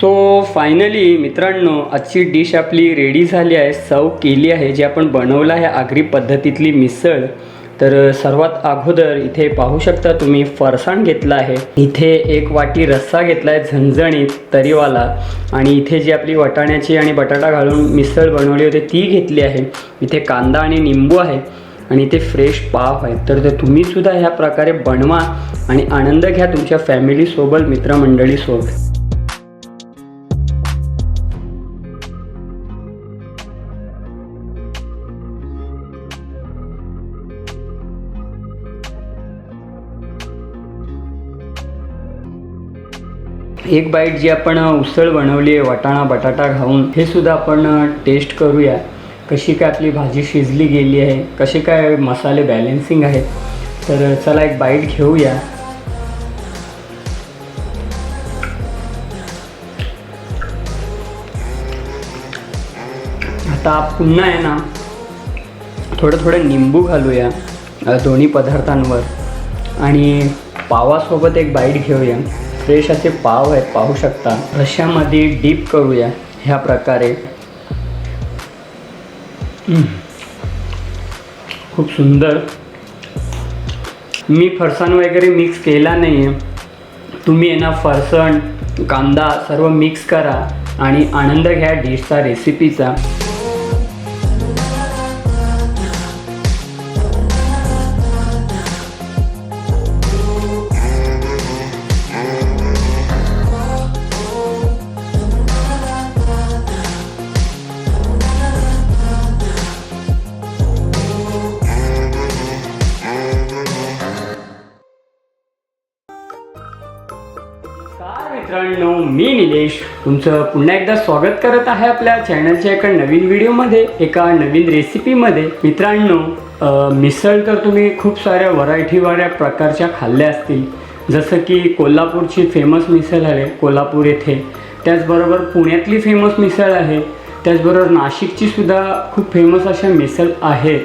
So finally मित्रांनो आजची dish आपली रेडी झाली आहे सर्व केली आहे जी आपण बनवलं आहे आगरी पद्धतीतली मिसळ. तर सर्वात अगोदर इथे पाहू शकता तुम्ही फरसाण घेतला आहे. इथे एक वाटी रस्सा घेतला आहे झणझणीत तरीवाला. आणि इथे जी आपली वाटाण्याची आणि बटाटा घालून मिसळ बनवली होती ती घेतली आहे. इथे कांदा आणि निंबू आहे. आणि इथे फ्रेश पाव आहे. तर ते तुम्हीसुद्धा ह्या प्रकारे बनवा आणि आनंद घ्या तुमच्या फॅमिलीसोबत मित्रमंडळीसोबत एक बाईट जी आपण उसळ बनवली आहे वाटाणा बटाटा घालून हे सुद्धा आपण टेस्ट करूया. कशी काय आपली भाजी शिजली गेली आहे कसे काय मसाले बॅलेन्सिंग आहेत तर चला एक बाईट घेऊया. आता पुन्हा आहे ना थोडं थोडं निंबू घालूया दोन्ही पदार्थांवर. आणि पावासोबत एक बाईट घेऊया. फ्रेश असे पाव आहेत पाहू शकता. रश्यामध्ये डीप करूया ह्या प्रकारे. खूप सुंदर. मी फरसाण वगैरे मिक्स केला नाही आहे तुम्ही ना फरसण कांदा सर्व मिक्स करा आणि आनंद घ्या डिशचा रेसिपीचा तुमचं पुन्हा एकदा स्वागत करत आहे आपल्या चॅनलच्या एका नवीन व्हिडिओमध्ये एका नवीन रेसिपीमध्ये मित्रांनो मिसळ तर तुम्ही खूप साऱ्या व्हरायटीवाऱ्या प्रकारच्या खाल्ल्या असतील. जसं की कोल्हापूरची फेमस मिसळ आहे कोल्हापूर येथे. त्याचबरोबर पुण्यातली फेमस मिसळ आहे. त्याचबरोबर नाशिकची सुद्धा खूप फेमस अशा मिसळ आहेत.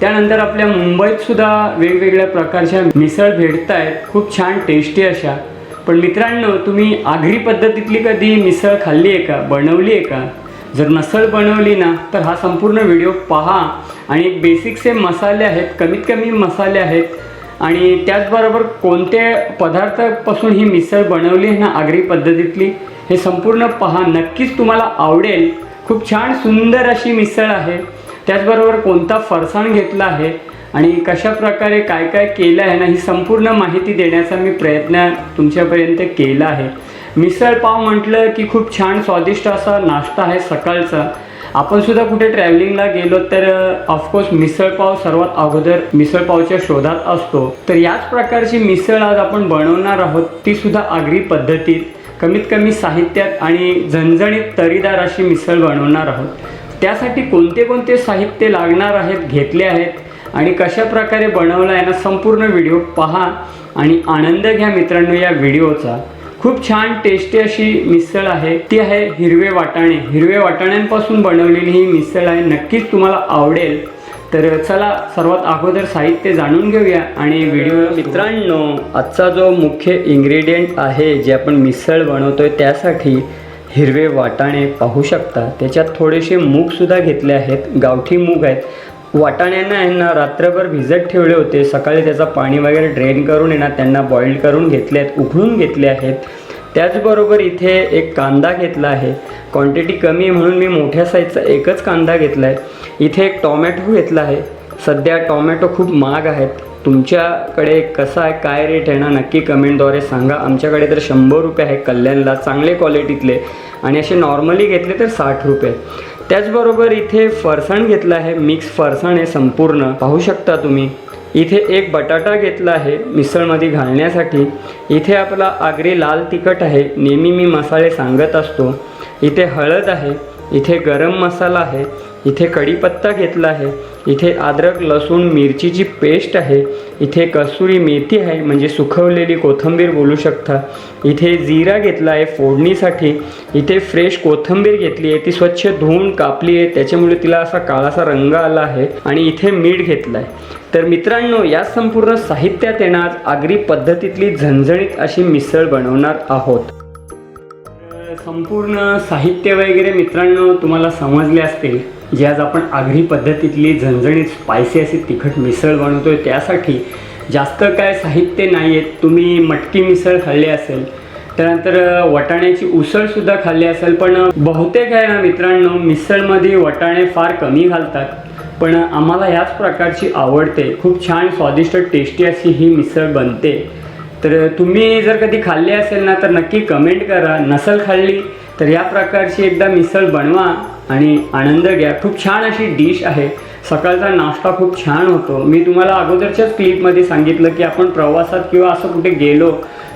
त्यानंतर आपल्या मुंबईतसुद्धा वेगवेगळ्या प्रकारच्या मिसळ भेटत आहेत खूप छान टेस्टी अशा. पण मित्रांनो तुम्ही आगरी पद्धतीतली कधी मिसळ खाल्ली आहे का? बनवली आहे का? जर नसळ बनवली ना तर हा संपूर्ण व्हिडिओ पहा. आणि बेसिकचे मसाले आहेत कमीत कमी मसाले आहेत आणि त्याचबरोबर कोणत्या पदार्थापासून ही मिसळ बनवली आहे ना आगरी पद्धतीतली हे संपूर्ण पहा. नक्कीच तुम्हाला आवडेल. खूप छान सुंदर अशी मिसळ आहे. त्याचबरोबर कोणता फरसाण घेतला आहे आणि कशा प्रकारे काय काय केलं आहे ना ही संपूर्ण माहिती देण्याचा मी प्रयत्न तुमच्यापर्यंत केला आहे. मिसळपाव म्हटलं की खूप छान स्वादिष्ट असा नाश्ता आहे सकाळचा. आपण सुद्धा कुठे ट्रॅव्हलिंगला गेलो तर ऑफकोर्स मिसळपाव सर्वात अगोदर मिसळपावच्या शोधात असतो. तर याच प्रकारची मिसळ आज आपण बनवणार आहोत ती सुद्धा आगरी पद्धतीत. कमीत कमी साहित्यात आणि झणझणीत तरीदार अशी मिसळ बनवणार आहोत. त्यासाठी कोणते कोणते साहित्य लागणार आहेत घेतले आहेत? आणि कशा प्रकारे बनवलं आहे ना संपूर्ण व्हिडिओ पहा आणि आनंद घ्या मित्रांनो या व्हिडिओचा. खूप छान टेस्टी अशी मिसळ आहे. ती आहे हिरवे वाटाणे. हिरवे वाटाण्यांपासून बनवलेली ही मिसळ आहे. नक्कीच तुम्हाला आवडेल. तर चला सर्वात अगोदर साहित्य जाणून घेऊया आणि व्हिडिओ मित्रांनो आजचा जो मुख्य इन्ग्रेडियंट आहे जे आपण मिसळ बनवतोय त्यासाठी हिरवे वाटाणे पाहू शकता. त्याच्यात थोडेसे मूगसुद्धा घेतले आहेत. गावठी मूग आहेत. वाटाण्यांना यांना रात्रभर भिजत ठेवले होते. सकाळी त्याचा पाणी वगैरे ड्रेन करून येणार त्यांना बॉईल करून घेतले आहेत उकळून घेतले आहेत. त्याचबरोबर इथे एक कांदा घेतला आहे. क्वांटिटी कमी आहे म्हणून मी मोठ्या साईजचा एकच कांदा घेतला आहे इथे एक टॉमॅटो घेतला आहे. सध्या टॉमॅटो खूप महाग आहेत. तुमच्याकडे कसा आहे काय रेट आहे ना नक्की कमेंटद्वारे सांगा. आमच्याकडे तर शंभर रुपये आहे कल्याणला चांगले क्वालिटीतले आणि असे नॉर्मली घेतले तर साठ रुपये. त्याचबरोबर इथे फरसाण घेतलं आहे. मिक्स फरसाण आहे संपूर्ण. पाहू शकता तुम्ही. इथे एक बटाटा घेतला आहे मिसळमध्ये घालण्यासाठी. इथे आपला आगरी लाल तिखट आहे. नेहमी मी मसाले सांगत असतो. इथे हळद आहे. इथे गरम मसाला आहे. इथे कढीपत्ता घेतला आहे. इथे अद्रक लसूण मिरचीची पेस्ट आहे. इथे कसुरी मेथी आहे म्हणजे सुखवलेली कोथिंबीर बोलू शकता. इथे जिरा घेतला आहे फोडणीसाठी. इथे फ्रेश कोथिंबीर घेतली आहे ती स्वच्छ धुवून कापली आहे. त्याच्यामुळे तिला असा काळासा रंग आला आहे. आणि इथे मीठ घेतलं आहे तर मित्रांनो या संपूर्ण साहित्यात येणार आगरी पद्धतीतली झणझणीत अशी मिसळ बनवणार आहोत. संपूर्ण साहित्य वगैरे मित्रांनो तुम्हाला समजले असतील. जी आज आपण आगरी पद्धतीतली झणझणीत स्पायसी अशी तिखट मिसळ बनवतो आहे त्यासाठी जास्त काय साहित्य नाही आहेत तुम्ही मटकी मिसळ खाल्ली असेल त्यानंतर वटाण्याची वाटाण्याची उसळसुद्धा खाल्ली असेल पण बहुतेक आहे ना मित्रांनो मिसळमध्ये वाटाणे फार कमी घालतात. पण आम्हाला ह्याच प्रकारची आवडते. खूप छान स्वादिष्ट टेस्टी अशी ही मिसळ बनते. तर तुम्ही जर कधी खाल्ली असेल ना तर नक्की कमेंट करा. नसल खाल्ली तर या प्रकारची एकदा मिसळ बनवा. आणि आनंद घ्या. खूप छान अशी डिश आहे. सकाळचा नाश्ता खूप छान होतो. मी तुम्हाला अगोदरच्याच क्लिपमध्ये सांगितलं की आपण प्रवासात किंवा असं कुठे गेलो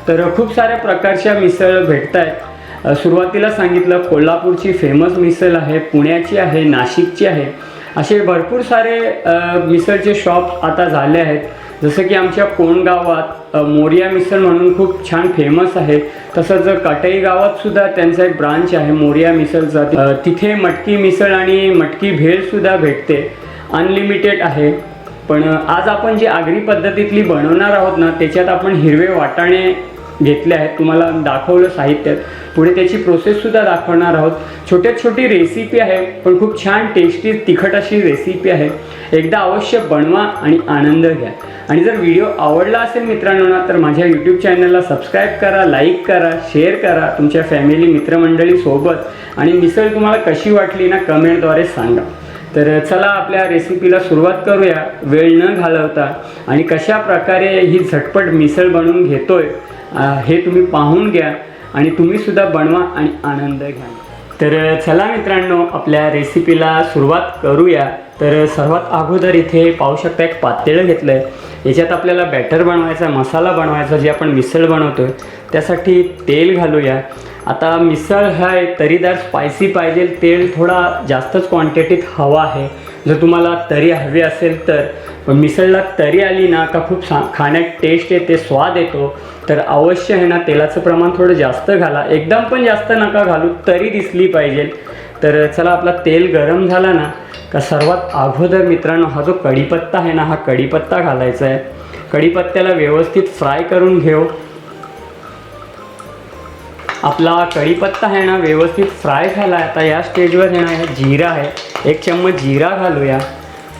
तर खूप साऱ्या प्रकारच्या मिसळ भेटत आहेत सुरुवातीला सांगितलं कोल्हापूरची फेमस मिसळ आहे पुण्याची आहे नाशिकची आहे. असे भरपूर सारे मिसळचे शॉप आता झाले आहेत. जसं की आमच्या कोण गावात मोरिया मिसळ म्हणून खूप छान फेमस आहे. तसंच कटई गावात सुद्धा त्यांचा एक ब्रांच आहे मोरिया मिसळचा. तिथे मटकी मिसळ आणि मटकी भेळसुद्धा भेटते. अनलिमिटेड आहे. पण आज आपण जी आगरी पद्धतीतली बनवणार आहोत ना त्याच्यात आपण हिरवे वाटाणे घेतले आहेत. तुम्हाला दाखवलं साहित्यात पुढे त्याची प्रोसेससुद्धा दाखवणार आहोत. छोट्यात छोटी रेसिपी आहे पण खूप छान टेस्टी तिखट अशी रेसिपी आहे. एकदा अवश्य बनवा आणि आनंद घ्या. आणि जर व्हिडिओ आवडला असेल मित्रांनो ना तर माझ्या यूट्यूब चॅनलला सबस्क्राईब करा लाईक करा शेअर करा. तुमच्या फॅमिली मित्रमंडळी सोबत आणि मिसळ तुम्हाला कशी वाटली ना कमेंटद्वारे सांगा. तर चला आपल्या रेसिपीला सुरुवात करूया. वेळ न घालवता. आणि कशा प्रकारे ही झटपट मिसळ बनवून घेतोय हे तुम्ही पाहून घ्या. आणि तुम्हीसुद्धा बनवा आणि आनंद घ्या. तर चला मित्रांनो आपल्या रेसिपीला सुरुवात करूया. तर सर्वात अगोदर इथे पाहू शकता एक पातेलं घेतलं आहे याच्यात आपल्याला बॅटर बनवायचा मसाला बनवायचा जे आपण मिसळ बनवतोय त्यासाठी तेल घालूया. आता मिसळ आहे तरीदार स्पायसी पाहिजे तेल थोडा जास्तच क्वांटिटीत हवा आहे. जर तुम्हाला तरी हवी असेल तर पण मिसळला तरी आली ना का खूप सा खाण्यात टेस्ट येते स्वाद येतो तर अवश्य आहे ना तेलाचं प्रमाण थोडं जास्त घाला. एकदम पण जास्त नका घालू तरी दिसली पाहिजे. तर चला आपला तेल गरम झाला ना का सर्वात अगोदर मित्रांनो हा जो कढीपत्ता आहे ना हा कढीपत्ता घालायचा आहे. कढीपत्त्याला व्यवस्थित फ्राय करून घेऊ. आपला कढीपत्ता आहे ना व्यवस्थित फ्राय झाला आहे. आता या स्टेजवर आहे ना जिरा आहे. एक चम्मच जिरा घालूया.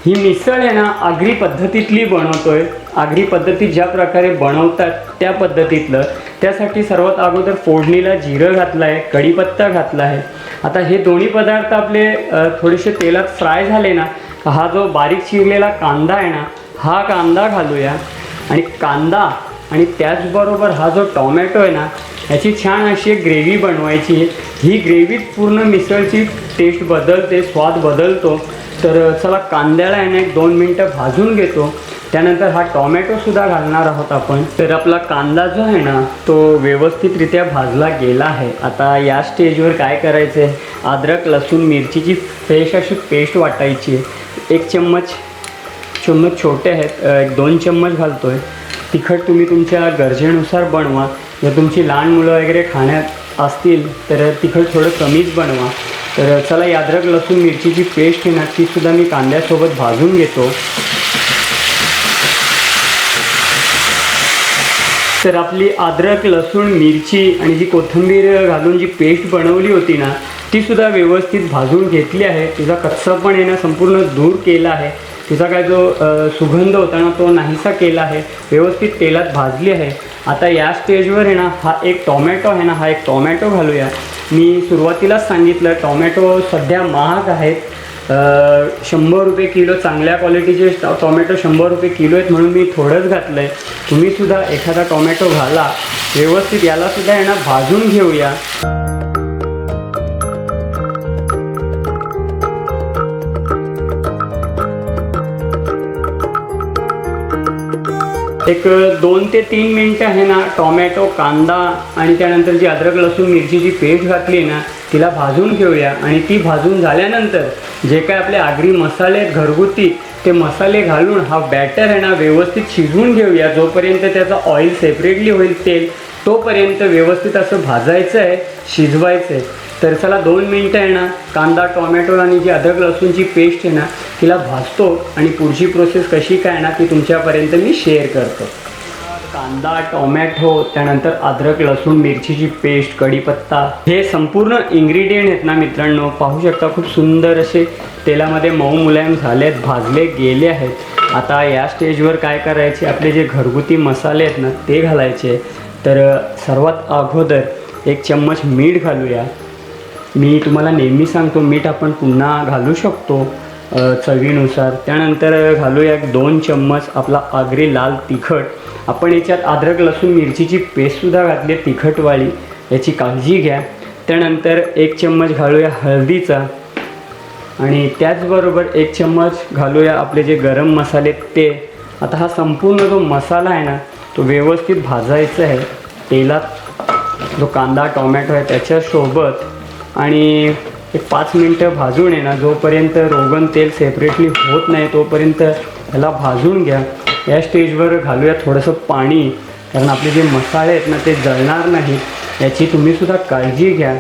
ही मिसळ आहे ना आगरी पद्धतीतली बनवतो आहे आगरी पद्धतीत ज्या प्रकारे बनवतात त्या पद्धतीतलं. त्यासाठी सर्वात अगोदर फोडणीला जिरं घातलं आहे कढीपत्ता घातला आहे. आता हे दोन्ही पदार्थ आपले थोडेसे तेलात फ्राय झाले ना हा जो बारीक चिरलेला कांदा आहे ना हा कांदा घालूया. आणि कांदा आणि त्याचबरोबर हा जो टॉमॅटो आहे ना याची छान अशी एक ग्रेव्ही बनवायची. आहे ही ग्रेव्ही पूर्ण मिसळची टेस्ट बदलते स्वाद बदलतो. तर चला कांद्याला आहे ना एक दोन मिनटं भाजून घेतो. त्यानंतर हा टॉमॅटोसुद्धा घालणार आहोत आपण. तर आपला कांदा जो आहे ना तो व्यवस्थितरित्या भाजला गेला आहे. आता या स्टेजवर काय करायचं आहे अद्रक लसूण मिरचीची फ्रेश अशी पेस्ट वाटायची. आहे एक चम्मच चम्मच छोटे आहेत. एक दोन चम्मच घालतो आहे तिखट तुम्ही तुमच्या गरजेनुसार बनवा. जर तुमची लहान मुलं वगैरे खाण्यात असतील तर तिखट थोडं कमीच बनवा. तर चला ही अद्रक लसूण मिरचीची पेस्ट आहे ना तीसुद्धा मी कांद्यासोबत भाजून घेतो. तर आपली अद्रक लसूण मिरची आणि जी कोथिंबीर घालून जी पेस्ट बनवली होती ना तीसुद्धा व्यवस्थित भाजून घेतली आहे. तिचा कच्चापण येणं संपूर्ण दूर केला आहे. तिचा काय जो सुगंध होता ना तो नाहीसा केला आहे व्यवस्थित तेलात भाजली आहे. आता या स्टेजवर आहे ना हा एक टॉमॅटो आहे ना हा एक टॉमॅटो घालूया. मी सुरुवातीलाच सांगितलं टॉमॅटो सध्या महाग आहेत. शंभर रुपये किलो चांगल्या क्वालिटीचे टॉमॅटो शंभर रुपये किलो आहेत म्हणून मी थोडंच घातलं आहे तुम्हीसुद्धा एखादा टॉमॅटो घाला. व्यवस्थित यालासुद्धा आहे ना भाजून घेऊया. एक दोन ते तीन मिनटं आहे ना टॉमॅटो कांदा आणि त्यानंतर जी अद्रक लसूण मिरची जी पेस्ट घातली ना तिला भाजून घेऊया. आणि ती भाजून झाल्यानंतर जे काय आपले आगरी मसाले घरगुती ते मसाले घालून हा बॅटर आहे ना व्यवस्थित शिजवून घेऊया. जोपर्यंत त्याचा ऑइल सेपरेटली होईल तेल तोपर्यंत व्यवस्थित असं भाजायचं आहे शिजवायचं आहे तर चला दोन मिनटं आहे ना कांदा टोमॅटो आणि जी अद्रक लसूणची पेस्ट आहे ना तिला भाजतो आणि पुढची प्रोसेस कशी काय ना ती तुमच्यापर्यंत मी शेअर करतो. कांदा टोमॅटो त्यानंतर अद्रक लसूण मिरचीची पेस्ट कढीपत्ता हे संपूर्ण इन्ग्रेडियंट आहेत ना मित्रांनो पाहू शकता खूप सुंदर असे तेलामध्ये मऊ मुलायम झाले आहेत भाजले गेले आहेत. आता या स्टेजवर काय करायचे आपले जे घरगुती मसाले आहेत ना ते घालायचे. तर सर्वात अगोदर एक चम्मच मीठ घालूया. मी तुम्हाला नेहमी सांगतो मीठ आपण पुन्हा घालू शकतो चवीनुसार. त्यानंतर घालूया एक दोन चम्मच आपला आगरी लाल तिखट. आपण याच्यात अद्रक लसूण मिरचीची पेस्टसुद्धा घातली आहे याची काळजी घ्या. त्यानंतर एक चम्मच घालूया हळदीचा. आणि त्याचबरोबर एक चम्मच घालूया आपले जे गरम मसाले ते. आता हा संपूर्ण जो मसाला आहे ना तो व्यवस्थित भाजायचं आहे. तेलात जो कांदा टोमॅटो आहे त्याच्यासोबत आणि एक पाच मिनटं भाजून आहे ना जोपर्यंत रोगन तेल सेपरेटली होत नाही तोपर्यंत ह्याला भाजून घ्या. या स्टेजवर घालूया थोडंसं पाणी कारण आपले जे मसाले आहेत ना ते जळणार नाहीत. याची तुम्हीसुद्धा काळजी घ्या.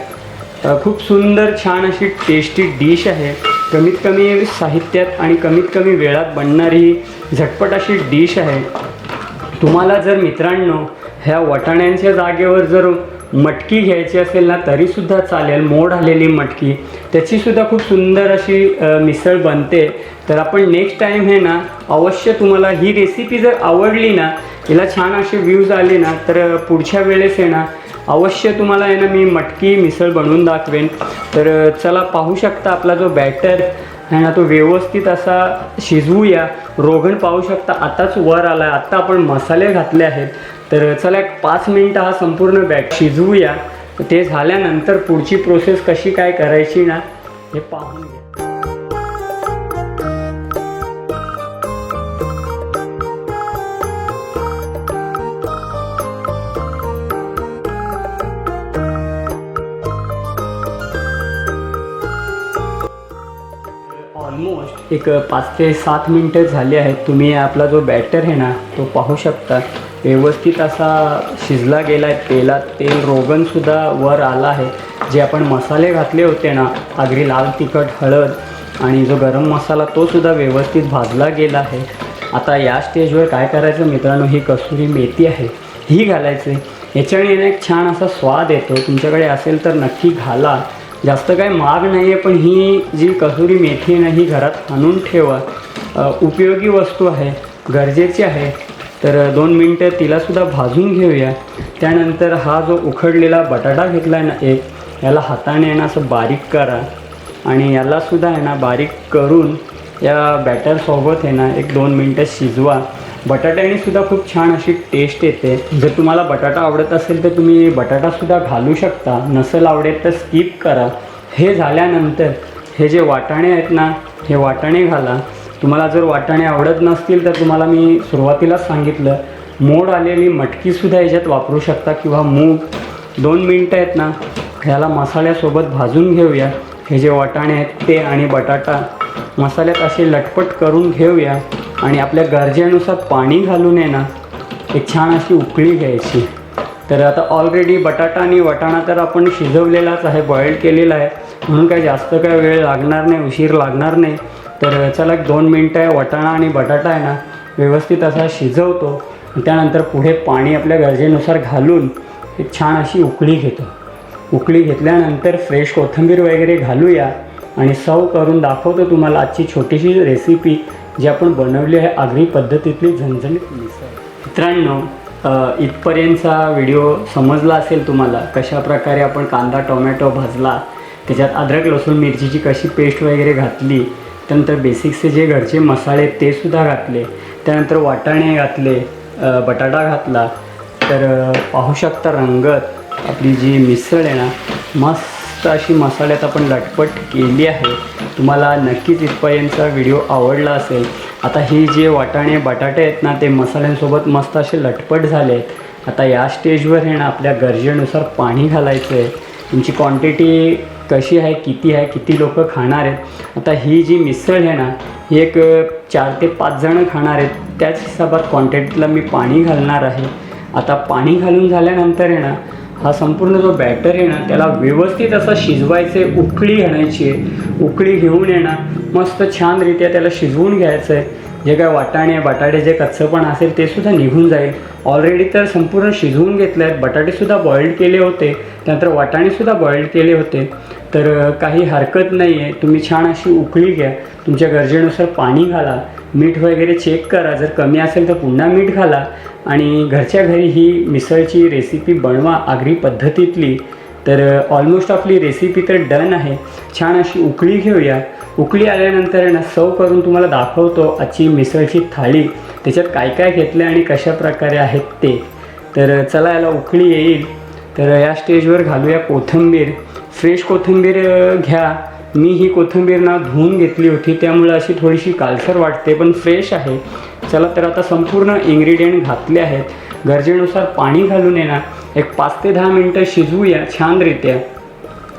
खूप सुंदर छान अशी टेस्टी डिश आहे. कमीत कमी साहित्यात आणि कमीत कमी वेळात बनणारी ही झटपट अशी डिश आहे. तुम्हाला जर मित्रांनो ह्या वाटाण्यांच्या जागेवर जर मटकी घ्यायची असेल ना तरीसुद्धा चालेल. मोड आलेली मटकी. त्याचीसुद्धा खूप सुंदर अशी मिसळ बनते. तर आपण नेक्स्ट टाईम हे ना अवश्य तुम्हाला ही रेसिपी जर आवडली ना हिला छान असे व्ह्यूज आले ना तर पुढच्या वेळेस आहे ना अवश्य तुम्हाला आहे ना मी मटकी मिसळ बनवून दाखवेन. तर चला पाहू शकता आपला जो बॅटर आहे ना तो व्यवस्थित असा शिजवूया. रोगण पाहू शकता आताच वर आला आहे आत्ता आपण मसाले घातले आहेत. तर चला एक पाच मिनटं हा संपूर्ण बॅग शिजवूया. ते झाल्यानंतर पुढची प्रोसेस कशी काय करायची ना हे पाहून एक पाच ते सात मिनटं झाली आहेत. तुम्ही आपला जो बॅटर आहे ना तो पाहू शकता. व्यवस्थित असा शिजला गेला आहे तेलात तेल रोगनसुद्धा वर आला आहे. जे आपण मसाले घातले होते ना आगरी लाल तिखट हळद आणि जो गरम मसाला तो सुद्धा व्यवस्थित भाजला गेला आहे. आता या स्टेजवर काय करायचं मित्रांनो? ही कसुरी मेथी आहे. ही घालायची याच्याने ना एक छान असा स्वाद येतो. तुमच्याकडे असेल तर नक्की घाला. जास्त काय महाग नाही आहे पण ही जी कसुरी मेथी आहे ना ही घरात आणून ठेवा. उपयोगी वस्तू आहे गरजेची आहे. तर दोन मिनटं तिलासुद्धा भाजून घेऊया. त्यानंतर हा जो उखडलेला बटाटा घेतला आहे ना एक याला हाताने आहे ना असं बारीक करा. आणि यालासुद्धा आहे ना बारीक करून या बॅटरसोबत आहे ना एक दोन मिनटं शिजवा. बटाट्याने सुद्धा खूप छान अशी टेस्ट येते. जर तुम्हाला बटाटा आवडत असेल तर तुम्ही बटाटासुद्धा घालू शकता. नसेल आवडेल तर स्किप करा. हे झाल्यानंतर हे जे वाटाणे आहेत ना हे वाटाणे घाला. तुम्हाला जर वाटाणे आवडत नसतील तर तुम्हाला मी सुरुवातीलाच सांगितलं मोड आलेली मटकीसुद्धा याच्यात वापरू शकता किंवा मूग. दोन मिनटं आहेत ना ह्याला मसाल्यासोबत भाजून घेऊया. हे जे वाटाणे आहेत ते आणि बटाटा मसाल्यात असे लटपट करून घेऊया. आणि आपल्या गरजेनुसार पाणी घालून आहे ना एक छान अशी उकळी घ्यायची. तर आता ऑलरेडी बटाटा आणि वटाणा तर आपण शिजवलेलाच आहे बॉईल केलेला आहे. म्हणून काही जास्त काय वेळ लागणार नाही उशीर लागणार नाही. तर चला एक दोन मिनटं आहे वाटाणा आणि बटाटा आहे ना व्यवस्थित असा शिजवतो. त्यानंतर पुढे पाणी आपल्या गरजेनुसार घालून एक छान अशी उकळी घेतो. उकळी घेतल्यानंतर फ्रेश कोथिंबीर वगैरे घालूया. आणि सर्व करून दाखवतो तुम्हाला आजची छोटीशी रेसिपी जे आपण बनवले आहे आगरी पद्धतीतली झणझणीत मिसळ. मित्रांनो इथपर्यंतचा व्हिडिओ समजला असेल तुम्हाला कशा प्रकारे आपण कांदा टोमॅटो भाजला त्याच्यात अद्रक लसूण मिरचीची कशी पेस्ट वगैरे घातली त्यानंतर बेसिक्सचे जे घरचे मसाले ते सुद्धा घातले त्यानंतर वाटाणे घातले बटाटा घातला तर पाहू शकता रंगत आपली जी मिसळ आहे ना मस्त मस्त अशी मसाल्यात आपण लटपट केली आहे. तुम्हाला नक्कीच इथपर्यंतचा व्हिडिओ आवडला असेल. आता ही जे वाटाणे बटाटे आहेत ना ते मसाल्यांसोबत मस्त असे लटपट झाले आहेत. आता या स्टेजवर हे ना आपल्या गरजेनुसार पाणी घालायचं आहे तुमची क्वांटिटी कशी आहे किती आहे किती लोक खाणार आहेत. आता ही जी मिसळ आहे ना ही एक चार ते पाच जणं खाणार आहेत. त्याच हिशोबात क्वांटिटीला मी पाणी घालणार आहे. आता पाणी घालून झाल्यानंतर आहे ना हा संपूर्ण जो बॅटर आहे ना त्याला व्यवस्थित असं शिजवायचं आहे उकळी आणायची आहे उकळी घेऊन येणार मस्त छानरित्या त्याला शिजवून घ्यायचं आहे जे काय वाटाणे बटाटे जे कच्चंपण असेल ते सुद्धा निघून जाईल. ऑलरेडी तर संपूर्ण शिजवून घेतले आहेत बटाटेसुद्धा बॉईल्ड केले होते. त्यानंतर वाटाणेसुद्धा बॉईल्ड केले होते. तर काही हरकत नाही आहे तुम्ही छान अशी उकळी घ्या. तुमच्या गरजेनुसार पाणी घाला. मीठ वगैरे चेक करा. जर कमी असेल तर पुन्हा मीठ घाला. आणि घरच्या घरी ही मिसळची रेसिपी बनवा आगरी पद्धतीतली. तर ऑलमोस्ट आपली रेसिपी तर डन आहे. छान अशी उकळी घेऊया. उकळी आल्यानंतर आहे ना सव करून तुम्हाला दाखवतो आजची मिसळची थाळी. त्याच्यात काय काय घेतलं आणि कशा प्रकारे आहेत ते. तर चला याला उकळी येईल. तर या स्टेजवर घालूया कोथिंबीर. फ्रेश कोथिंबीर घ्या. मी ही कोथिंबीर ना धुवून घेतली होती त्यामुळे अशी थोडीशी कालसर वाटते पण फ्रेश आहे. चला तर आता संपूर्ण इन्ग्रेडियंट घातले आहेत. गरजेनुसार पाणी घालून येणार ना एक पाच ते दहा मिनटं शिजवूया छानरित्या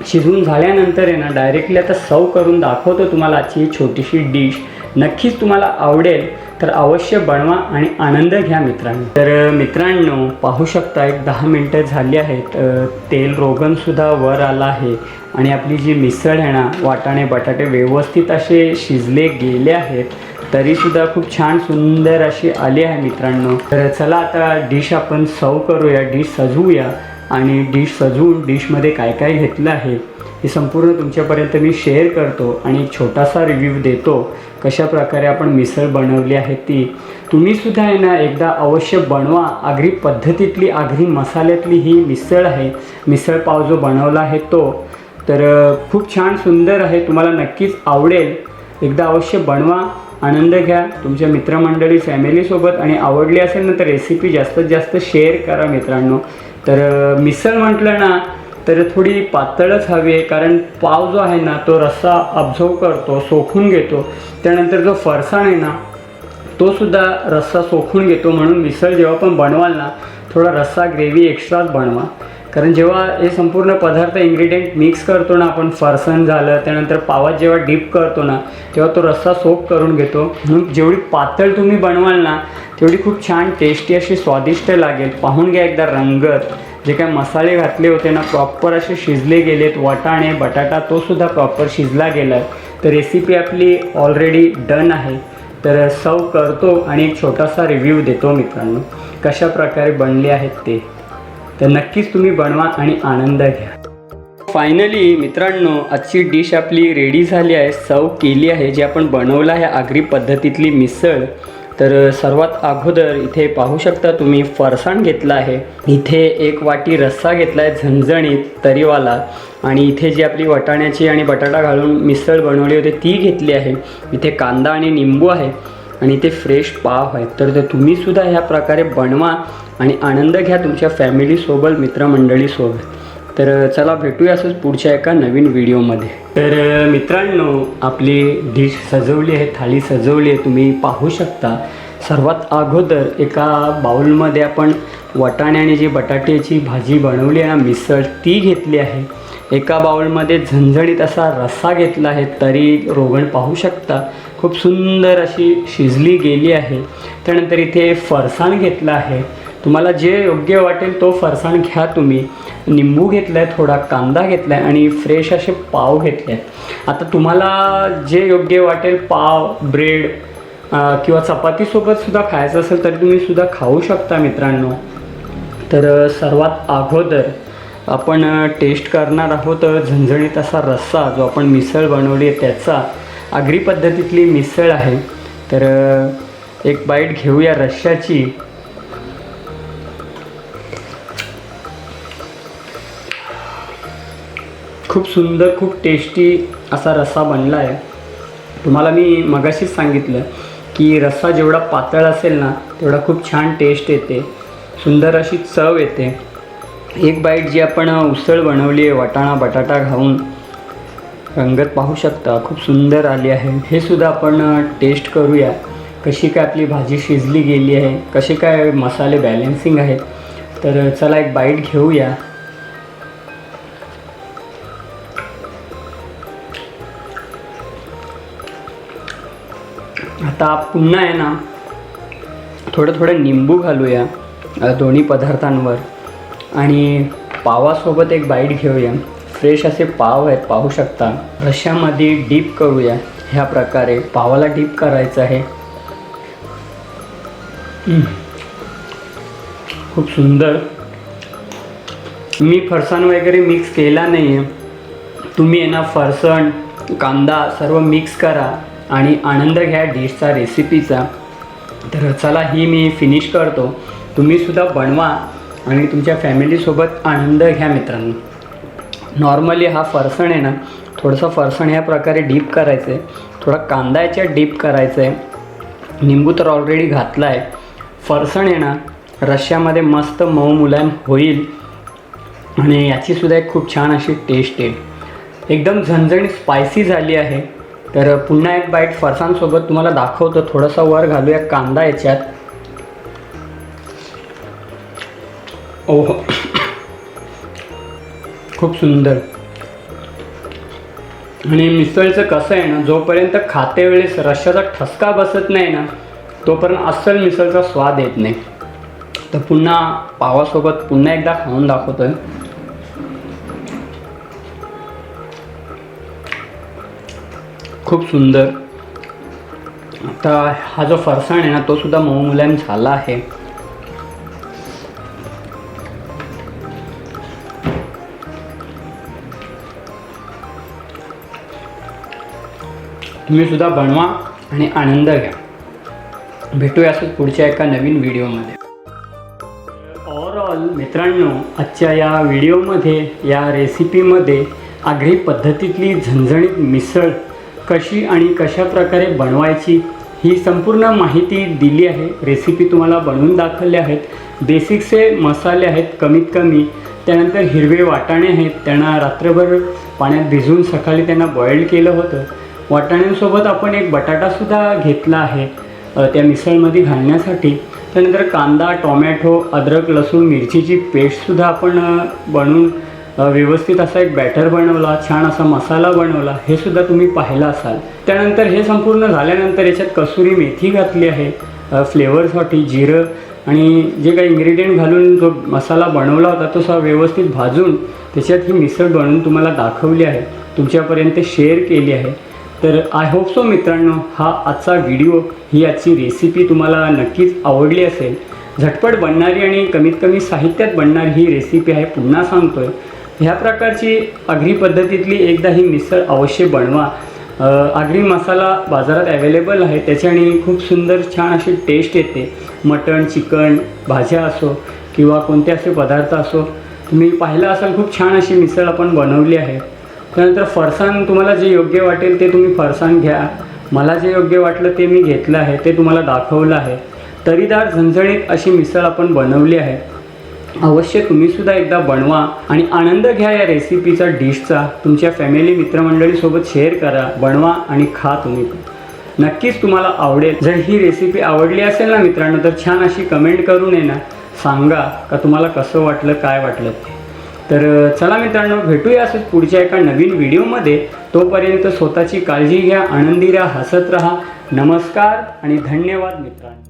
शिजवून झाल्यानंतर आहे ना डायरेक्टली आता सर्व करून दाखवतो तुम्हाला आजची छोटीशी डिश नक्कीच तुम्हाला आवडेल तर अवश्य बनवा आणि आनंद घ्या मित्रांनो. तर मित्रांनो पाहू शकता एक दहा मिनटं झाली आहेत तेल रोगनसुद्धा वर आलं आहे. आणि आपली जी मिसळ आहे ना वाटाणे बटाटे व्यवस्थित असे शिजले गेले आहेत तरीसुद्धा खूप छान सुंदर अशी आली आहे मित्रांनो. तर चला आता डिश आपण सर्व करूया डिश सजवूया. आणि डिश सजवून डिशमध्ये काय काय घेतलं आहे? हे संपूर्ण तुमच्यापर्यंत मी शेअर करतो आणि एक छोटासा रिव्ह्यू देतो. कशा प्रकारे आपण मिसळ बनवली आहे ती. तुम्हीसुद्धा आहे ना एकदा अवश्य बनवा. आगरी पद्धतीतली आगरी मसाल्यातली ही मिसळ आहे. मिसळ पाव जो बनवला आहे तो. तर खूप छान सुंदर आहे. तुम्हाला नक्कीच आवडेल. एकदा अवश्य बनवा. आनंद घ्या. तुमच्या मित्रमंडळी फॅमिलीसोबत आणि आवडली असेल ना तर रेसिपी जास्तीत जास्त शेअर करा मित्रांनो. तर मिसळ म्हटलं ना तर थोडी पातळच हवी आहे कारण पाव जो आहे ना तो रस्सा अब्झर्व करतो सोखून घेतो. त्यानंतर जो फरसाण आहे ना तो सुद्धा रस्सा सोखून घेतो म्हणून मिसळ जेव्हा पण बनवाल ना थोडा रस्सा ग्रेव्ही एक्स्ट्राच बनवा. कारण जेव्हा हे संपूर्ण पदार्थ इन्ग्रेडियंट मिक्स करतो ना आपण फरसण झालं त्यानंतर पावात जेव्हा डीप करतो ना तेव्हा तो रस्सा सोप करून घेतो. म्हणून जेवढी पातळ तुम्ही बनवाल ना तेवढी खूप छान टेस्टी अशी स्वादिष्ट लागेल. पाहून घ्या एकदा रंगत. जे काय मसाले घातले होते ना प्रॉपर असे शिजले गेलेत. वाटाणे बटाटा तो सुद्धा प्रॉपर शिजला गेला आहे तर रेसिपी आपली ऑलरेडी डन आहे. तर सर्व करतो आणि एक छोटासा रिव्ह्यू देतो मित्रांनो. कशा प्रकारे बनले आहेत ते. तर नक्कीच तुम्ही बनवा आणि आनंद घ्या. फायनली मित्रांनो आजची डिश आपली रेडी झाली आहे. सर्व केली आहे. जी आपण बनवलं आहे आगरी पद्धतीतली मिसळ. तर सर्वात अगोदर इथे पाहू शकता तुम्ही फरसाण घेतला आहे. इथे एक वाटी रस्सा घेतला आहे झणझणीत तरीवाला. आणि इथे जी आपली वाटाण्याची आणि बटाटा घालून मिसळ बनवली होती ती घेतली आहे. इथे कांदा आणि निंबू आहे आणि इथे फ्रेश पाव आहेत तर ते तुम्हीसुद्धा ह्या प्रकारे बनवा आणि आनंद घ्या तुमच्या फॅमिलीसोबत मित्रमंडळीसोबत तर चला भेटूया असंच पुढच्या एका नवीन व्हिडिओमध्ये. तर मित्रांनो आपली डिश सजवली आहे थाळी सजवली आहे. तुम्ही पाहू शकता सर्वात अगोदर एका बाउलमध्ये आपण वाटाणे आणि जी बटाट्याची भाजी बनवली आहे ना मिसळ ती घेतली आहे. एका बाउलमध्ये झणझणीत असा रस्सा घेतला आहे तरी रोगण पाहू शकता. खूप सुंदर अशी शिजली गेली आहे. त्यानंतर इथे फरसाण घेतलं आहे. तुम्हाला जे योग्य वाटेल तो फरसाण घ्या तुम्ही. निंबू घेतला आहे थोडा कांदा घेतला आहे आणि फ्रेश असे पाव घेतले आहेत आता तुम्हाला जे योग्य वाटेल पाव ब्रेड किंवा चपातीसोबत सुद्धा खायचं असेल तरी तुम्ही सुद्धा खाऊ शकता मित्रांनो. तर सर्वात अगोदर आपण टेस्ट करणार आहोत झणझणीत असा रस्सा जो आपण मिसळ बनवली आहे त्याचा. आगरी पद्धतीतली मिसळ आहे. तर एक बाईट घेऊया रश्श्याची. खूप सुंदर खूप टेस्टी असा रस्सा बनला आहे. तुम्हाला मी मगाशीच सांगितलं की रस्सा जेवढा पातळ असेल ना तेवढा खूप छान टेस्ट येते. सुंदर अशी चव येते. एक बाईट जी आपण उसळ बनवली आहे वाटाणा बटाटा घालून रंगत पाहू शकता खूप सुंदर आली आहे. हे सुद्धा आपण टेस्ट करूया. कशी काय आपली भाजी शिजली गेली आहे कसे काय मसाले बॅलेन्सिंग आहेत. तर चला एक बाईट घेऊया. आता पुन्हा आहे ना थोडं थोडं निंबू घालूया दोन्ही पदार्थांवर. आणि पावासोबत एक बाईट घेऊया. फ्रेश असे पाव आहेत पाहू शकता. रश्यामध्ये डीप करूया. ह्या प्रकारे पावाला डीप करायचं आहे. खूप सुंदर. मी फरसाण वगैरे मिक्स केला नाही आहे तुम्ही आहे ना फरसाण कांदा सर्व मिक्स करा. आणि आनंद घ्या डिशचा रेसिपीचा. तर चला ही मी फिनिश करतो. तुम्हीसुद्धा बनवा आणि तुमच्या फॅमिलीसोबत आनंद घ्या मित्रांनो. नॉर्मली हा फरसण आहे ना थोडंसं फरसण ह्या प्रकारे डीप करायचं आहे थोडा कांदा याच्यात डीप करायचं आहे निंबू तर ऑलरेडी घातला आहे फरसण आहे ना रश्श्यामध्ये मस्त मऊ मुलायम होईल. आणि याचीसुद्धा एक खूप छान अशी टेस्ट येईल एकदम झणझणीत स्पायसी झाली आहे. तर पुन्हा एक बाईट फरसांसोबत तुम्हाला दाखवतो. थोडासा वर घालूया. कांदा याच्यात. ओहो. खूप सुंदर. आणि मिसळचं कसं आहे ना जोपर्यंत खाते वेळेस रश्याचा ठसका बसत नाही ना तोपर्यंत अस्सल मिसळचा स्वाद येत नाही. तर पुन्हा पावासोबत पुन्हा एकदा खाऊन दाखवतोय. खूप सुंदर. आता हा जो फरसाण आहे ना तो सुद्धा मऊ मुलायम झाला आहे. तुम्ही सुद्धा बनवा आणि आनंद घ्या. भेटूया असंच पुढच्या एका नवीन व्हिडिओमध्ये. ओवरऑल मित्रांनो आजच्या या व्हिडिओमध्ये या रेसिपीमध्ये आगरी पद्धतीतली झणझणीत मिसळ कशी आणि कशा प्रकारे बनवायची ही संपूर्ण माहिती दिली आहे. रेसिपी तुम्हाला बनवून दाखवल्या आहेत. बेसिकचे मसाले आहेत कमीत कमी. त्यानंतर हिरवे वाटाणे आहेत. त्यांना रात्रभर पाण्यात भिजवून सकाळी त्यांना बॉईल केलं होतं. वाटाण्यांसोबत आपण एक बटाटासुद्धा घेतला आहे त्या मिसळमध्ये घालण्यासाठी. त्यानंतर कांदा टोमॅटो अद्रक लसूण मिरचीची पेस्टसुद्धा आपण बनवून व्यवस्थित असा एक बॅटर बनवला छान असा मसाला बनवला हे सुद्धा तुम्ही पाहिलं असाल. त्यानंतर हे संपूर्ण झाल्यानंतर याच्यात कसुरी मेथी घातली आहे फ्लेवरसाठी जिरं आणि जे काही इन्ग्रेडियंट घालून जो मसाला बनवला होता तो सगळा व्यवस्थित भाजून त्याच्यात ही मिसळ बनवून तुम्हाला दाखवली आहे. तुमच्यापर्यंत शेअर केली आहे. तर आय होप सो मित्रांनो हा आजचा व्हिडिओ ही आजची रेसिपी तुम्हाला नक्कीच आवडली असेल. झटपट बनणारी आणि कमीत कमी साहित्यात बनणारी ही रेसिपी आहे पुन्हा सांगतोय. ह्या प्रकारची आगरी पद्धतीतली एकदा ही मिसळ अवश्य बनवा. आगरी मसाला बाजारात अवेलेबल आहे. त्याच्याने खूप सुंदर छान अशी टेस्ट येते. मटण चिकन भाज्या असो किंवा कोणते असे पदार्थ असो. तुम्ही पाहिलं असाल खूप छान अशी मिसळ आपण बनवली आहे. त्यानंतर फरसाण तुम्हाला जे योग्य वाटेल ते तुम्ही फरसाण घ्या. मला जे योग्य वाटलं ते मी घेतलं आहे ते तुम्हाला दाखवलं आहे. तरीदार झणझणीत अशी मिसळ आपण बनवली आहे. अवश्य तुम्हीसुद्धा एकदा बनवा आणि आनंद घ्या या रेसिपीचा डिशचा तुमच्या फॅमिली मित्रमंडळीसोबत शेअर करा बनवा आणि खा तुम्ही नक्कीच तुम्हाला आवडेल. जर ही रेसिपी आवडली असेल ना मित्रांनो तर छान अशी कमेंट करून ये ना. सांगा का तुम्हाला कसं वाटलं काय वाटलं ते. तर चला मित्रांनो भेटूया असंच पुढच्या एका नवीन व्हिडिओमध्ये तोपर्यंत स्वतःची काळजी घ्या आनंदी राहा हसत राहा. नमस्कार आणि धन्यवाद मित्रांनो.